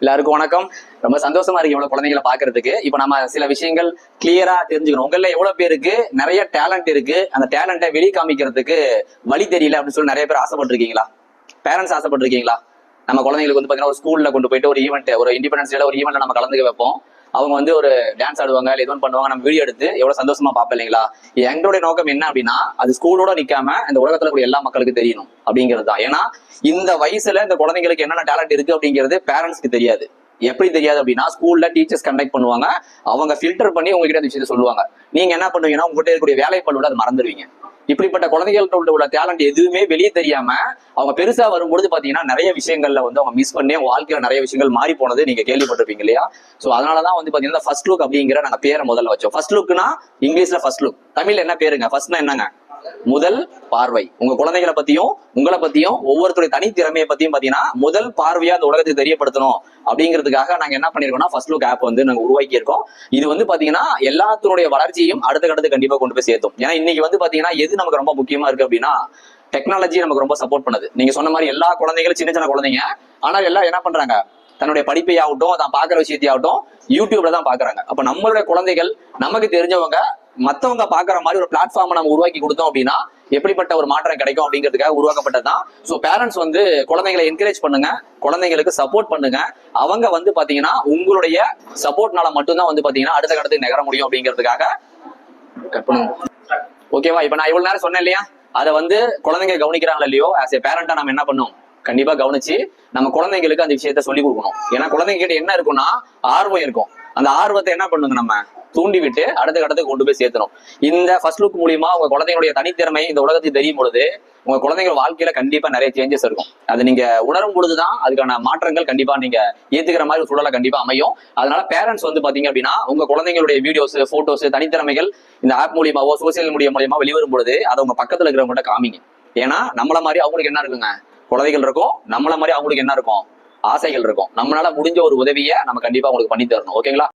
எல்லாருக்கும் வணக்கம். ரொம்ப சந்தோஷமா இருக்கு இவ்வளவு குழந்தைகளை பாக்குறதுக்கு. இப்ப நம்ம சில விஷயங்கள் கிளியரா தெரிஞ்சுக்கணும். உங்கள எவ்வளவு பேருக்கு நிறைய டேலண்ட் இருக்கு. அந்த டேலண்ட்டை வெளி காமிக்கிறதுக்கு வழி தெரியல அப்படின்னு சொல்லி நிறைய பேர் ஆசைப்பட்டிருக்கீங்களா? பேரண்ட்ஸ் ஆசைப்பட்டிருக்கீங்களா? நம்ம குழந்தைங்களுக்கு வந்து பாத்தீங்கன்னா ஒரு ஸ்கூல்ல கொண்டு போயிட்டு ஒரு ஈவெண்ட் ஒரு இண்டிபெண்டன்ஸ் டேல ஒரு ஈவெண்ட்ல நம்ம கலந்துக்க வைப்போம். அவங்க வந்து ஒரு டான்ஸ் ஆடுவாங்க இல்லை எதுவும் பண்ணுவாங்க நம்ம வீடியோ எடுத்து எவ்வளவு சந்தோஷமா பார்ப்போம் இல்லைங்களா? எங்களுடைய நோக்கம் என்ன அப்படின்னா அது ஸ்கூலோட நிக்காம இந்த உலகத்துல கூட எல்லா மக்களுக்கு தெரியணும் அப்படிங்கிறது தான். ஏன்னா இந்த வயசுல இந்த குழந்தைங்களுக்கு என்னென்ன டேலண்ட் இருக்கு அப்படிங்கிறது பேரண்ட்ஸ்க்கு தெரியாது. எப்படி தெரியாது அப்படின்னா ஸ்கூல்ல டீச்சர்ஸ் கண்டக்ட் பண்ணுவாங்க அவங்க ஃபில்டர் பண்ணி உங்ககிட்ட அந்த விஷயத்த சொல்லுவாங்க. நீங்க என்ன பண்ணுவீங்கன்னா உங்ககிட்ட இருக்கக்கூடிய வேலை பழுவோட அதை மறந்துடுவீங்க. இப்படிப்பட்ட குழந்தைகள்கிட்ட உள்ள டேலண்ட் எதுவுமே வெளியே தெரியாம அவங்க பெருசா வரும்பொழுது பாத்தீங்கன்னா நிறைய விஷயங்கள்ல வந்து அவங்க மிஸ் பண்ணி அவங்க வாழ்க்கையில நிறைய விஷயங்கள் மாறி போனது நீங்க கேள்விப்பட்டிருப்பீங்க இல்லையா? சோ அதனாலதான் வந்து பாத்தீங்கன்னா ஃபர்ஸ்ட் லுக் அப்படிங்கிற நாங்க பேரை முதல்ல வச்சோம். ஃபர்ஸ்ட் லுக்னா இங்கிலீஷ்ல ஃபர்ஸ்ட் லுக் தமிழ்ல என்ன பேருங்க? ஃபர்ஸ்ட்னா என்னங்க? முதல் பார்வை. உங்க குழந்தைகளை பத்தியும் உங்களை பத்தியும் ஒவ்வொருத்தருடைய தனித்திறமையை பத்தியும் பாத்தீங்கன்னா முதல் பார்வையா அந்த உலகத்தை தெரியப்படுத்தணும். அப்படிங்கிறதுக்காக நாங்க என்ன பண்ணிருக்கோம்னா ஃபர்ஸ்ட் லுக் ஆப் வந்து நாங்க உருவாக்கி இருக்கோம் இது வந்து பாத்தீங்கன்னா எல்லாத்தினுடைய வளர்ச்சியும் அடுத்த கட்டத்துக்கு கண்டிப்பா கொண்டு போய் சேர்த்தோம். ஏன்னா இன்னைக்கு வந்து பாத்தீங்கன்னா எது நமக்கு ரொம்ப முக்கியமா இருக்கு அப்படின்னா டெக்னாலஜி நமக்கு ரொம்ப சப்போர்ட் பண்ணுது. நீங்க சொன்ன மாதிரி எல்லா குழந்தைகளும் சின்ன சின்ன குழந்தைங்க. ஆனா எல்லாம் என்ன பண்றாங்க? தன்னுடைய படிப்பை ஆகட்டும் தான் பாக்குற விஷயத்தையாகட்டும் யூடியூப்ல தான் பாக்குறாங்க அப்ப நம்மளுடைய குழந்தைகள் நமக்கு தெரிஞ்சவங்க மத்தவங்க பாக்குற மாதிரி ஒரு பிளாட்ஃபார்மை நம்ம உருவாக்கி கொடுத்தோம் அப்படின்னா எப்படிப்பட்ட ஒரு மாற்றம் கிடைக்கும் அப்படிங்கிறதுக்காக உருவாக்கப்பட்டதுதான். ஸோ பேரண்ட்ஸ் வந்து குழந்தைங்களை என்கரேஜ் பண்ணுங்க குழந்தைங்களுக்கு சப்போர்ட் பண்ணுங்க. அவங்க வந்து பாத்தீங்கன்னா உங்களுடைய சப்போர்ட்னால மட்டும்தான் வந்து பாத்தீங்கன்னா அடுத்த கட்டத்துக்கு நகர முடியும் அப்படிங்கிறதுக்காக ஓகேவா இப்ப நான் இவ்வளவு நேரம் சொன்னேன் இல்லையா? அதை வந்து குழந்தைங்க கவனிக்கிறாங்களா இல்லையோ? ஆஸ் ஏ பேரண்டா நம்ம என்ன பண்ணும் கண்டிப்பா கவனிச்சு நம்ம குழந்தைங்களுக்கு அந்த விஷயத்த சொல்லி கொடுக்கணும். ஏன்னா குழந்தைங்க கிட்ட என்ன இருக்கும்னா ஆர்வம் இருக்கும். அந்த ஆர்வத்தை என்ன பண்ணுங்க நம்ம? தூண்டிவிட்டு அடுத்த கட்டத்துக்கு கொண்டு போய் சேர்த்தணும். இந்த ஃபர்ஸ்ட் லுக் மூலியமா உங்க குழந்தைங்களுடைய தனித்திறமை இந்த உலகத்துக்கு தெரியும் பொழுது உங்க குழந்தைகள் வாழ்க்கையில கண்டிப்பா நிறைய சேஞ்சஸ் இருக்கும். அது நீங்க உணரும் பொழுதுதான் அதுக்கான மாற்றங்கள் கண்டிப்பா நீங்க ஏத்துக்கிற மாதிரி ஒரு சூழலை கண்டிப்பா அமையும். அதனால பேரண்ட்ஸ் வந்து பாத்தீங்க அப்படின்னா உங்க குழந்தைங்களுடைய வீடியோஸ் போட்டோஸ் தனித்திறமைகள் இந்த ஆப் மூலியமாவோ சோசியல் மீடியா மூலியமா வெளிவரும் பொழுது அதை உங்க பக்கத்துல இருக்கிறவங்ககிட்ட காமிங்க. ஏன்னா நம்மள மாதிரி அவங்களுக்கு என்ன இருக்குங்க? குழந்தைகள் இருக்கும் நம்மள மாதிரி அவங்களுக்கு என்ன இருக்கும்? ஆசைகள் இருக்கும். நம்மளால முடிஞ்ச ஒரு உதவியை நம்ம கண்டிப்பா உங்களுக்கு பண்ணி தரணும் ஓகேங்களா?